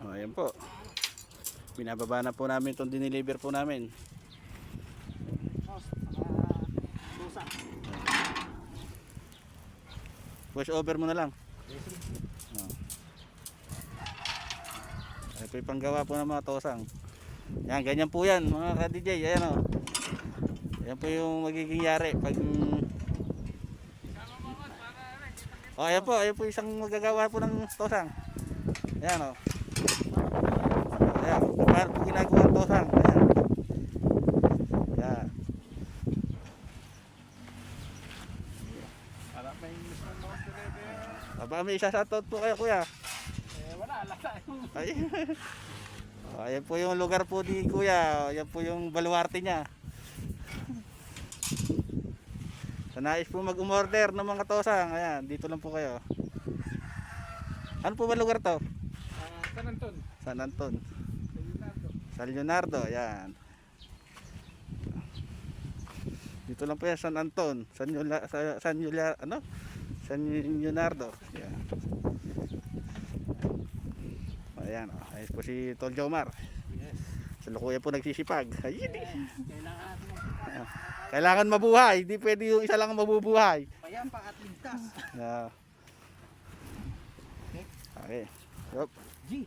Oh, ayan po. Binababa na po namin itong diniliver po namin. Push over mo na lang. Oh. Ay po yung panggawa po ng mga tosang. Yan, ganyan po yan mga ka-DJ. Ayan o. Yan po yung magiging yari pag... Oh, ayan po. Ayan po isang magagawa po ng tosang. Ayan o. Ayan. Paano po ginagawa ang tosang? Ayan. Ayan. Deliver. Aba, may isa sa po kayo kuya. Eh, wala. Lasa Ay. oh, ayan po yung lugar po ni Kuya. Ayan po yung baluarte niya. Sa nais po mag-umorder ng mga tosang. Ayan, dito lang po kayo. Ano po ba lugar to? San Anton. San Anton. Sa Leonardo. San Leonardo. Ayan. Dito lang po yan, San Anton. San Yula, sa, San Yula, ano? San Leonardo. Ayan. Ayan, oh. Ayos po si Tol Jomar. Yes. Sa lukuya po nagsisipag. Ayun. eh. Kailangan natin ng Kailangan mabuhay. Hindi pwede yung isa lang ang mabubuhay. payapa at ligtas. Yeah. Aí. G.